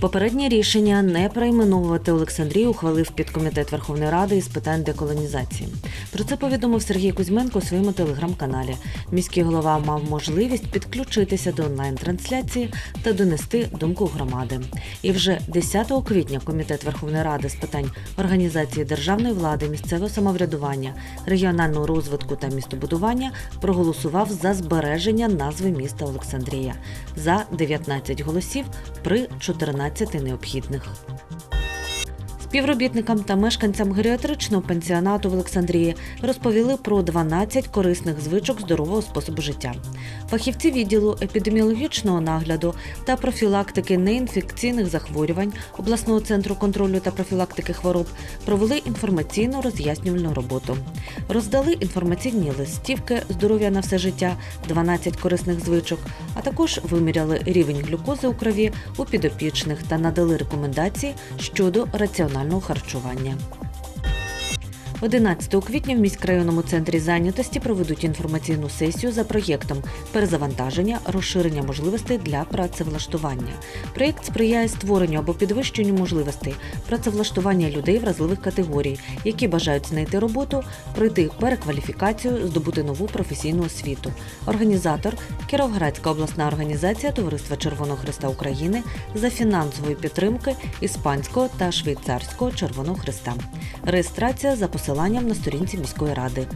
Попереднє рішення не перейменовувати Олександрію ухвалив підкомітет Верховної Ради із питань деколонізації. Про це повідомив Сергій Кузьменко у своєму телеграм-каналі. Міський голова мав можливість підключитися до онлайн-трансляції та донести думку громади. І вже 10 квітня комітет Верховної Ради з питань організації державної влади, місцевого самоврядування, регіонального розвитку та містобудування проголосував за збереження назви міста Олександрія за 19 голосів при 14 необхідних. Співробітникам та мешканцям геріатричного пенсіонату в Олександрії розповіли про 12 корисних звичок здорового способу життя. Фахівці відділу епідеміологічного нагляду та профілактики неінфекційних захворювань обласного центру контролю та профілактики хвороб провели інформаційно роз'яснювальну роботу. Роздали інформаційні листівки здоров'я на все життя, 12 корисних звичок, а також виміряли рівень глюкози у крові у підопічних та надали рекомендації щодо раціонального харчування. 11 квітня в міськрайонному центрі зайнятості проведуть інформаційну сесію за проєктом перезавантаження, розширення можливостей для працевлаштування. Проєкт сприяє створенню або підвищенню можливостей працевлаштування людей вразливих категорій, які бажають знайти роботу, пройти перекваліфікацію, здобути нову професійну освіту. Організатор Кіровоградська обласна організація Товариства Червоного Христа України за фінансової підтримки Іспанського та Швейцарського Червоного Христа. Реєстрація за посиланням на сторінці міської ради.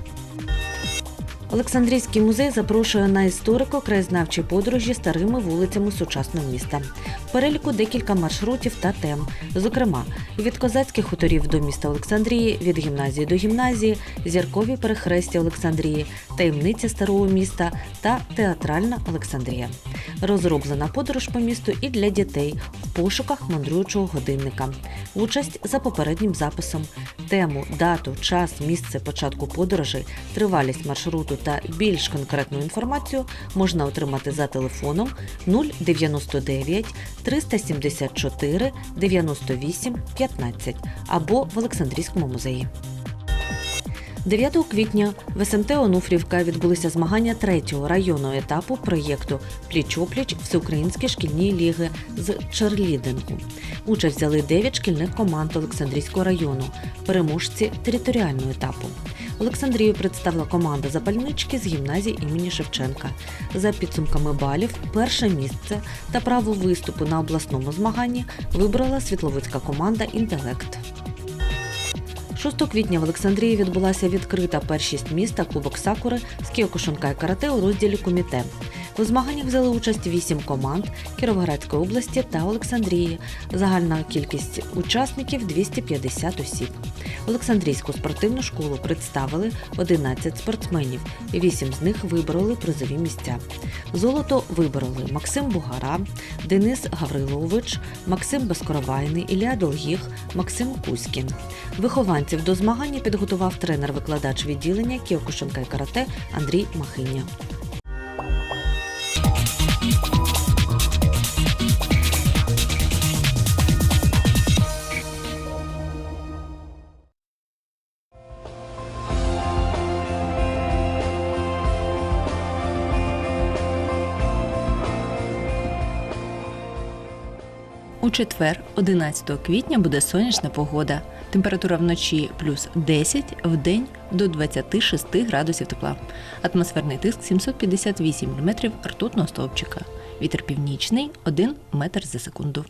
Олександрійський музей запрошує на історико-краєзнавчі подорожі старими вулицями сучасного міста. В переліку декілька маршрутів та тем, зокрема, від козацьких хуторів до міста Олександрії, від гімназії до гімназії, зіркові перехрестя Олександрії, таємниця старого міста та театральна Олександрія. Розроблена подорож по місту і для дітей в пошуках мандруючого годинника. Участь за попереднім записом, тему, дату, час, місце початку подорожей, тривалість маршруту та більш конкретну інформацію можна отримати за телефоном 099 374 98 15 або в Олександрійському музеї. 9 квітня в СМТ Онуфрівка відбулися змагання третього районного етапу проєкту Пліч-опліч Всеукраїнські шкільні ліги з черлідингу. Участь взяли 9 шкільних команд Олександрійського району, переможці територіального етапу. Олександрію представила команда запальнички з гімназії імені Шевченка. За підсумками балів, перше місце та право виступу на обласному змаганні вибрала світловицька команда Інтелект. 6 квітня в Олександрії відбулася відкрита першість міста Кубок Сакури з кіокушонка і карате у розділі Куміте. У змаганнях взяли участь 8 команд Кіровоградської області та Олександрії. Загальна кількість учасників 250 осіб. Олександрійську спортивну школу представили 11 спортсменів. 8 з них вибороли призові місця. Золото вибороли Максим Бугара, Денис Гаврилович, Максим Безкоровайний, Ілля Долгіх, Максим Кузькін. Вихованців до змагання підготував тренер-викладач відділення Кіокушенка і карате Андрій Махиня. У четвер, 11 квітня, буде сонячна погода. Температура вночі плюс 10, в день до 26 градусів тепла. Атмосферний тиск 758 мм ртутного стовпчика. Вітер північний 1 метр за секунду.